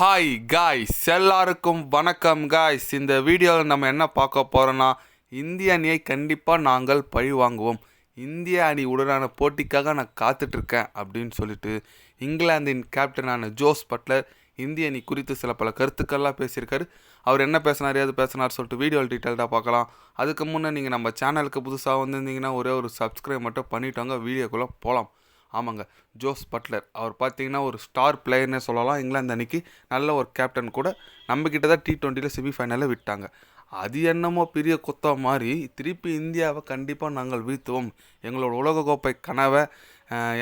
Hi guys எல்லாருக்கும் வணக்கம் guys இந்த வீடியோவில் நம்ம என்ன பார்க்க போகிறோன்னா இந்திய அணியை கண்டிப்பாக நாங்கள் பழி வாங்குவோம். இந்திய அணி உடனான போட்டிக்காக நான் காத்துட்ருக்கேன் அப்படின்னு சொல்லிட்டு இங்கிலாந்தின் கேப்டனான ஜோஸ் பட்லர் இந்திய அணி குறித்து சில பல கருத்துக்கள்லாம் பேசியிருக்காரு. அவர் என்ன பேசினார் ஏது பேசினார் சொல்லிட்டு வீடியோ டீட்டெயில்டாக பார்க்கலாம். அதுக்கு முன்னே நீங்கள் நம்ம சேனலுக்கு புதுசாக வந்திருந்தீங்கன்னா ஒரே ஒரு சப்ஸ்கிரைப் மட்டும் பண்ணிட்டோங்க. வீடியோக்குள்ளே போகலாம் ஆமாங்க ஜோஸ் பட்லர். அவர் பார்த்தீங்கன்னா ஒரு ஸ்டார் பிளேயர்னே சொல்லலாம். இங்கிலாந்து அன்னைக்கு நல்ல ஒரு கேப்டன் கூட நம்மக்கிட்ட தான் டி டுவெண்ட்டியில் செமிஃபைனலில் விட்டாங்க. அது என்னமோ பெரிய குத்த மாதிரி. திருப்பி இந்தியாவை கண்டிப்பாக நாங்கள் வீழ்த்துவோம். எங்களோட உலகக்கோப்பை கனவை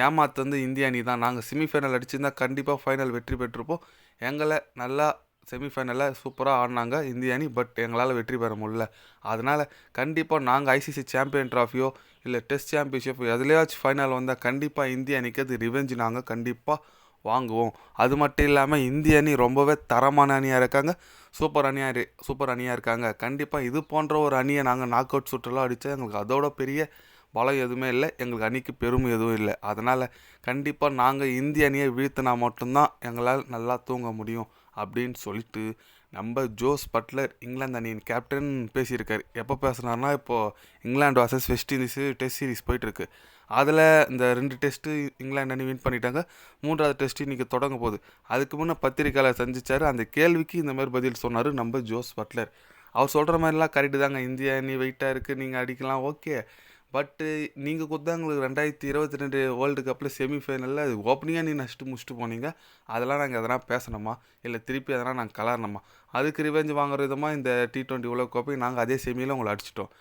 ஏமாத்து வந்து இந்திய அணி தான். நாங்கள் செமிஃபைனல் அடிச்சிருந்தா கண்டிப்பாக ஃபைனல் வெற்றி பெற்றிருப்போம். எங்களை நல்லா செமிஃபைனலில் சூப்பராக ஆடினாங்க இந்திய அணி பட் எங்களால் வெற்றி பெற முடியல. அதனால் கண்டிப்பாக நாங்கள் ஐசிசி சாம்பியன் ட்ராஃபியோ இல்லை டெஸ்ட் சாம்பியன்ஷிப் எதுலேயாச்சும் ஃபைனல் வந்தால் கண்டிப்பாக இந்திய அணிக்கு அது ரிவெஞ்சு நாங்கள் கண்டிப்பாக வாங்குவோம். அது மட்டும் இல்லாமல் இந்திய அணி ரொம்பவே தரமான அணியாக இருக்காங்க. சூப்பர் அணியாக சூப்பர் அணியாக இருக்காங்க. கண்டிப்பாக இது போன்ற ஒரு அணியை நாங்கள் நாக் அவுட் சுற்றுலாம் அடித்தா எங்களுக்கு அதோட பெரிய பலம் எதுவுமே இல்லை. எங்களுக்கு அணிக்கு பெருமை எதுவும் இல்லை. அதனால் கண்டிப்பாக நாங்கள் இந்திய அணியை வீழ்த்தினா மட்டும்தான் எங்களால் நல்லா தூங்க முடியும் அப்படின்னு சொல்லிட்டு நம்ம ஜோஸ் பட்லர் இங்கிலாந்து அணியின் கேப்டன் பேசியிருக்காரு. எப்போ பேசுனார்னா இப்போது England versus West Indies test series போயிட்டுருக்கு. அதில் இந்த ரெண்டு டெஸ்ட்டு இங்கிலாந்து அணி வின் பண்ணிட்டாங்க. மூன்றாவது டெஸ்ட் இன்றைக்கி தொடங்க போகுது. அதுக்கு முன்னே பத்திரிக்கையாளர் சந்திச்சார். அந்த கேள்விக்கு இந்த மாதிரி பதில் சொன்னார் நம்ம ஜோஸ் பட்லர். அவர் சொல்கிற மாதிரிலாம் கரெக்டு தாங்க. இந்திய அணி வெயிட்டாக இருக்குது நீங்கள் அடிக்கலாம். ஓகே பட்டு uh, நீங்கள் கொடுத்தா உங்களுக்கு ரெண்டாயிரத்தி இருபத்தி ரெண்டு வேர்ல்டு கப்பில் செமிஃபைனலில் ஓப்பனிங்காக நீ நஷ்டம் முடிச்சுட்டு போனீங்க. அதெல்லாம் நாங்கள் எதனா பேசணுமா? இல்லை திருப்பி எதனா நாங்கள் கலரணுமா? அதுக்கு ரிவெஞ்ச் வாங்குற விதமாக இந்த டி ட்வெண்ட்டி உலக கோப்பை நாங்கள் அதே செமியில் உங்களை அடிச்சிட்டோம்.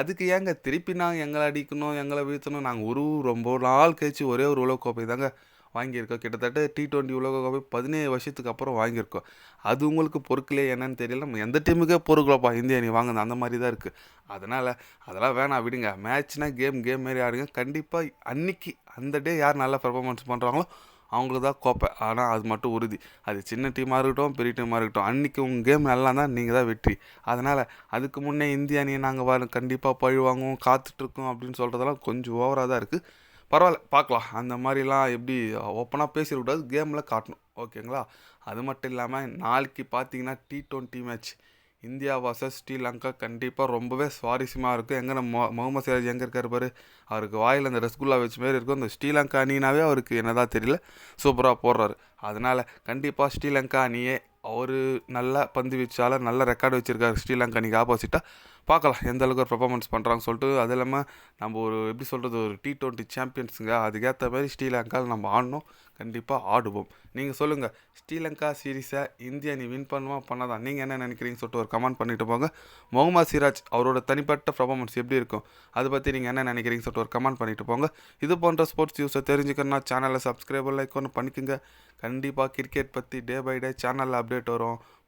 அதுக்கு ஏங்க திருப்பி நாங்கள் எங்களை அடிக்கணும் எங்களை வீழ்த்தணும்? நாங்கள் ஒரு ரொம்ப நாள் கழிச்சு ஒரே ஒரு உலக கோப்பை தாங்க. வாங்கியிருக்கோம். கிட்டத்தட்ட டி டுவெண்ட்டி உலக கோப்பை பதினேழு வருஷத்துக்கு அப்புறம் வாங்கியிருக்கோம். அது உங்களுக்கு பொறுக்கலையே என்னன்னு தெரியல. நம்ம எந்த டீமுக்கே பொறுக்கலப்பா. இந்திய அணி வாங்குது அந்த மாதிரி தான் இருக்குது அதனால் அதெல்லாம் வேணாம் விடுங்க. மேட்ச்னா கேம் கேம் மாரி ஆடுங்க. கண்டிப்பாக அன்னைக்கு அந்த டே யார் நல்லா பெர்ஃபார்மன்ஸ் பண்ணுறாங்களோ அவங்களுக்கு தான் கோப்பை. ஆனால் அது மட்டும் உறுதி. அது சின்ன டீமாக இருக்கட்டும் பெரிய டீமாக இருக்கட்டும் அன்றைக்கி உங்கள் கேம் நல்லா தான் நீங்கள் தான் வெற்றி. அதனால் அதுக்கு முன்னே இந்திய அணியை நாங்கள் வர கண்டிப்பாக பழி வாங்குவோம் காத்துட்ருக்கோம் அப்படின்னு சொல்கிறதெல்லாம் கொஞ்சம் ஓவராக தான் இருக்குது பரவாயில்ல பார்க்கலாம். அந்த மாதிரிலாம் எப்படி ஓப்பனாக பேசிடக்கூடாது கேமில் காட்டணும். ஓகேங்களா? அது மட்டும் இல்லாமல் நாளைக்கு பார்த்தீங்கன்னா T twenty match India versus Sri Lanka கண்டிப்பாக ரொம்பவே சுவாரஸ்யமாக இருக்கும். எங்கே நம்ம மொ- முகமது சிராஜ் எங்கே இருக்கார் பாரு? அவருக்கு வாயில் அந்த ரசகுல்லா வச்ச மாரி இருக்கும். இந்த ஸ்ரீலங்கா அணினாவே அவருக்கு என்னதான் தெரியல சூப்பராக போடுறாரு. அதனால் கண்டிப்பாக ஸ்ரீலங்கா அணியே அவர் நல்ல பந்து வீச்சாளர் நல்ல ரெக்கார்டு வச்சுருக்காரு ஸ்ரீலங்கா அணிக்கு ஆப்போசிட்டாக பார்க்கலாம் எந்த அளவுக்கு ஒரு பெர்ஃபார்மன்ஸ் பண்ணுறாங்க சொல்லிட்டு. அது இல்லாமல் நம்ம ஒரு எப்படி சொல்கிறது ஒரு டி டுவெண்ட்டி சாம்பியன்ஸுங்க அதுக்கேற்ற மாதிரி ஸ்ரீலங்காவில் நம்ம ஆடணும். கண்டிப்பாக ஆடுவோம். நீங்கள் சொல்லுங்கள் ஸ்ரீலங்கா சீரீஸை இந்தியா நீ வின் பண்ணுமா பண்ணாதான் நீங்கள் என்ன நினைக்கிறீங்க சொல்லிட்டு ஒரு கமெண்ட் பண்ணிட்டு போங்க. முகமது சிராஜ் அவரோட தனிப்பட்ட பெர்ஃபார்மன்ஸ் எப்படி இருக்கும்? அதை பற்றி நீங்கள் என்ன நினைக்கிறீங்க சொல்லிட்டு ஒரு கமெண்ட் பண்ணிட்டு போங்க. இது போன்ற ஸ்போர்ட்ஸ் நியூஸை தெரிஞ்சுக்கணும்னா சேனலை சப்ஸ்கிரைபர் லைக் ஒன்று பண்ணிக்கோங்க. கண்டிப்பாக கிரிக்கெட் பற்றி டே பை டே சேனலில் அப்டேட் வரும்.